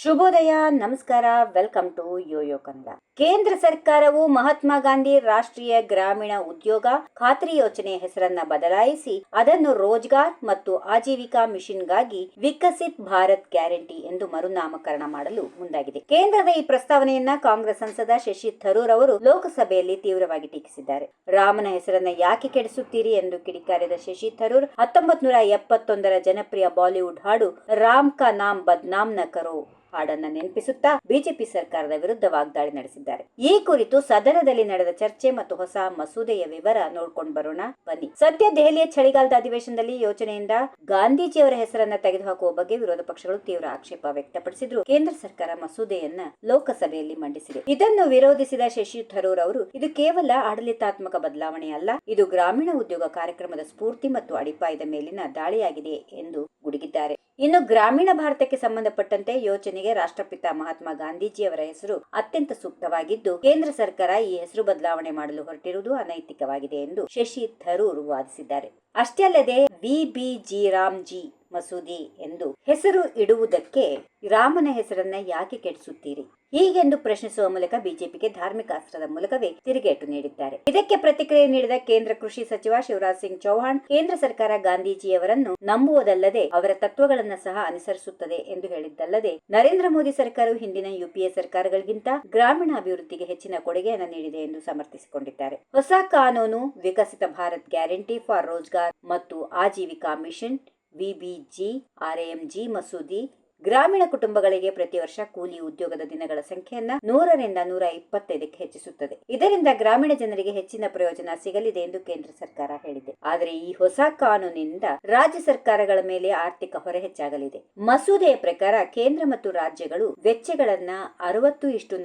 ಶುಭೋದಯ, ನಮಸ್ಕಾರ, welcome to Yoyo Kannada. ಕೇಂದ್ರ ಸರ್ಕಾರವು ಮಹಾತ್ಮ ಗಾಂಧಿ ರಾಷ್ಟ್ರೀಯ ಗ್ರಾಮೀಣ ಉದ್ಯೋಗ ಖಾತ್ರಿ ಯೋಜನೆ ಹೆಸರನ್ನ ಬದಲಾಯಿಸಿ ಅದನ್ನು ರೋಜ್ಗಾರ್ ಮತ್ತು ಆಜೀವಿಕಾ ಮಿಷನ್ಗಾಗಿ ವಿಕಸಿತ್ ಭಾರತ್ ಗ್ಯಾರಂಟಿ ಎಂದು ಮರುನಾಮಕರಣ ಮಾಡಲು ಮುಂದಾಗಿದೆ. ಕೇಂದ್ರದ ಈ ಪ್ರಸ್ತಾವನೆಯನ್ನ ಕಾಂಗ್ರೆಸ್ ಸಂಸದ ಶಶಿ ಥರೂರ್ ಅವರು ಲೋಕಸಭೆಯಲ್ಲಿ ತೀವ್ರವಾಗಿ ಟೀಕಿಸಿದ್ದಾರೆ. ರಾಮನ ಹೆಸರನ್ನ ಯಾಕೆ ಕೆಡಿಸುತ್ತೀರಿ ಎಂದು ಕಿಡಿಕಾರಿದ ಶಶಿ ಥರೂರ್ ಹತ್ತೊಂಬತ್ ನೂರ ಎಪ್ಪತ್ತೊಂದರ ಜನಪ್ರಿಯ ಬಾಲಿವುಡ್ ಹಾಡು ರಾಮ್ ಕಾ ನಾಮ್ ಬದ್ನಾಮ್ನ ಕರೋ. ಹಾಡನ್ನ ನೆನಪಿಸುತ್ತಾ ಬಿಜೆಪಿ ಸರ್ಕಾರದ ವಿರುದ್ಧ ವಾಗ್ದಾಳಿ ನಡೆಸಿದ್ದಾರೆ. ಈ ಕುರಿತು ಸದನದಲ್ಲಿ ನಡೆದ ಚರ್ಚೆ ಮತ್ತು ಹೊಸ ಮಸೂದೆಯ ವಿವರ ನೋಡ್ಕೊಂಡು ಬರೋಣ. ಬನ್ನಿ. ಸದ್ಯ ದೆಹಲಿಯ ಚಳಿಗಾಲದ ಅಧಿವೇಶನದಲ್ಲಿ ಯೋಜನೆಯಿಂದ ಗಾಂಧೀಜಿಯವರ ಹೆಸರನ್ನ ತೆಗೆದುಹಾಕುವ ಬಗ್ಗೆ ವಿರೋಧ ಪಕ್ಷಗಳು ತೀವ್ರ ಆಕ್ಷೇಪ ವ್ಯಕ್ತಪಡಿಸಿದ್ರು. ಕೇಂದ್ರ ಸರ್ಕಾರ ಮಸೂದೆಯನ್ನ ಲೋಕಸಭೆಯಲ್ಲಿ ಮಂಡಿಸಿದೆ. ಇದನ್ನು ವಿರೋಧಿಸಿದ ಶಶಿ ಥರೂರ್ ಅವರು, ಇದು ಕೇವಲ ಆಡಳಿತಾತ್ಮಕ ಬದಲಾವಣೆಯಲ್ಲ ಇದು ಗ್ರಾಮೀಣ ಉದ್ಯೋಗ ಕಾರ್ಯಕ್ರಮದ ಸ್ಫೂರ್ತಿ ಮತ್ತು ಅಡಿಪಾಯದ ಮೇಲಿನ ದಾಳಿಯಾಗಿದೆ ಎಂದು ಗುಡುಗಿದ್ದಾರೆ ಇನ್ನು ಗ್ರಾಮೀಣ ಭಾರತಕ್ಕೆ ಸಂಬಂಧಪಟ್ಟಂತೆ ಯೋಜನೆಗೆ ರಾಷ್ಟ್ರಪಿತ ಮಹಾತ್ಮ ಗಾಂಧೀಜಿಯವರ ಹೆಸರು ಅತ್ಯಂತ ಸೂಕ್ತವಾಗಿದ್ದು, ಕೇಂದ್ರ ಸರ್ಕಾರ ಈ ಹೆಸರು ಬದಲಾವಣೆ ಮಾಡಲು ಹೊರಟಿರುವುದು ಅನೈತಿಕವಾಗಿದೆ ಎಂದು ಶಶಿ ಥರೂರ್ ವಾದಿಸಿದ್ದಾರೆ. ಅಷ್ಟೇ ಅಲ್ಲದೆ ವಿ. ಜಿ ರಾಮ್ ಜಿ ಮಸೂದಿ ಎಂದು ಹೆಸರು ಇಡುವುದಕ್ಕೆ ರಾಮನ ಹೆಸರನ್ನ ಯಾಕೆ ಕೆಡಿಸುತ್ತೀರಿ? ಹೀಗೆಂದು ಪ್ರಶ್ನಿಸುವ ಮೂಲಕ ಬಿಜೆಪಿಗೆ ಧಾರ್ಮಿಕ ಅಸ್ತ್ರದ ಮೂಲಕವೇ ತಿರುಗೇಟು ನೀಡಿದ್ದಾರೆ. ಇದಕ್ಕೆ ಪ್ರತಿಕ್ರಿಯೆ ನೀಡಿದ ಕೇಂದ್ರ ಕೃಷಿ ಸಚಿವ ಶಿವರಾಜ್ ಸಿಂಗ್ ಚೌಹಾಣ್, ಕೇಂದ್ರ ಸರ್ಕಾರ ಗಾಂಧೀಜಿಯವರನ್ನು ನಂಬುವುದಲ್ಲದೆ ಅವರ ತತ್ವಗಳನ್ನ ಸಹ ಅನುಸರಿಸುತ್ತದೆ ಎಂದು ಹೇಳಿದ್ದಲ್ಲದೆ, ನರೇಂದ್ರ ಮೋದಿ ಸರ್ಕಾರವು ಹಿಂದಿನ ಯುಪಿಎ ಸರ್ಕಾರಗಳಿಗಿಂತ ಗ್ರಾಮೀಣ ಅಭಿವೃದ್ಧಿಗೆ ಹೆಚ್ಚಿನ ಕೊಡುಗೆಯನ್ನು ನೀಡಿದೆ ಎಂದು ಸಮರ್ಥಿಸಿಕೊಂಡಿದ್ದಾರೆ. ಹೊಸ ಕಾನೂನು, ವಿಕಸಿತ ಭಾರತ್ ಗ್ಯಾರಂಟಿ ಫಾರ್ ರೋಜ್ಗಾರ್ ಮತ್ತು ಆಜೀವಿಕಾ ಮಿಷನ್ ವಿಬಿಜಿ, ಆರ್ಎಂಜಿ, ಮಸೂದಿ. ಗ್ರಾಮೀಣ ಕುಟುಂಬಗಳಿಗೆ ಪ್ರತಿ ವರ್ಷ ಕೂಲಿ ಉದ್ಯೋಗದ ದಿನಗಳ ಸಂಖ್ಯೆಯನ್ನ ನೂರರಿಂದ ನೂರ ಇಪ್ಪತ್ತೈದಕ್ಕೆ ಹೆಚ್ಚಿಸುತ್ತದೆ. ಇದರಿಂದ ಗ್ರಾಮೀಣ ಜನರಿಗೆ ಹೆಚ್ಚಿನ ಪ್ರಯೋಜನ ಸಿಗಲಿದೆ ಎಂದು ಕೇಂದ್ರ ಸರ್ಕಾರ ಹೇಳಿದೆ. ಆದರೆ ಈ ಹೊಸ ಕಾನೂನಿನಿಂದ ರಾಜ್ಯ ಸರ್ಕಾರಗಳ ಮೇಲೆ ಆರ್ಥಿಕ ಹೊರೆ ಹೆಚ್ಚಾಗಲಿದೆ. ಮಸೂದೆಯ ಪ್ರಕಾರ ಕೇಂದ್ರ ಮತ್ತು ರಾಜ್ಯಗಳು ವೆಚ್ಚಗಳನ್ನ ಅರವತ್ತು ಇಷ್ಟು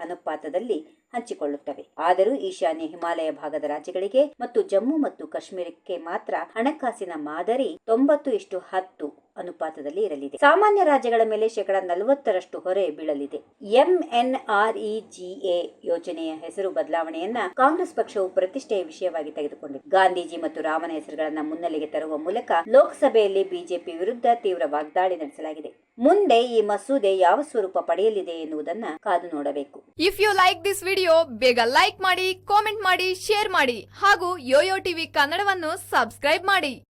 ಅನುಪಾತದಲ್ಲಿ ಹಂಚಿಕೊಳ್ಳುತ್ತವೆ. ಆದರೂ ಈಶಾನ್ಯ ಹಿಮಾಲಯ ಭಾಗದ ರಾಜ್ಯಗಳಿಗೆ ಮತ್ತು ಜಮ್ಮು ಮತ್ತು ಕಾಶ್ಮೀರಕ್ಕೆ ಮಾತ್ರ ಹಣಕಾಸಿನ ಮಾದರಿ ತೊಂಬತ್ತು ಇಷ್ಟು ಹತ್ತು ಅನುಪಾತದಲ್ಲಿ ಇರಲಿದೆ. ಸಾಮಾನ್ಯ ರಾಜ್ಯಗಳ ಮೇಲೆ ಶೇಕಡ ನಲವತ್ತರಷ್ಟು ಹೊರೆ ಬೀಳಲಿದೆ. ಎಂಎನ್ಆರ್ಇಜಿಎ ಯೋಜನೆಯ ಹೆಸರು ಬದಲಾವಣೆಯನ್ನ ಕಾಂಗ್ರೆಸ್ ಪಕ್ಷವು ಪ್ರತಿಷ್ಠೆಯ ವಿಷಯವಾಗಿ ತೆಗೆದುಕೊಂಡಿದೆ. ಗಾಂಧೀಜಿ ಮತ್ತು ರಾಮನ ಹೆಸರುಗಳನ್ನ ಮುನ್ನೆಲೆಗೆ ತರುವ ಮೂಲಕ ಲೋಕಸಭೆಯಲ್ಲಿ ಬಿಜೆಪಿ ವಿರುದ್ಧ ತೀವ್ರ ವಾಗ್ದಾಳಿ ನಡೆಸಲಾಗಿದೆ. ಮುಂದೆ ಈ ಮಸೂದೆ ಯಾವ ಸ್ವರೂಪ ಪಡೆಯಲಿದೆ ಎನ್ನುವುದನ್ನ ಕಾದು ನೋಡಬೇಕು. If you like this video ಬೇಗ ಲೈಕ್ ಮಾಡಿ ಕಾಮೆಂಟ್ ಮಾಡಿ ಶೇರ್ ಮಾಡಿ ಹಾಗೂ ಯೋಯೋ ಟಿವಿ ಕನ್ನಡವನ್ನು ಸಬ್ಸ್ಕ್ರೈಬ್ ಮಾಡಿ.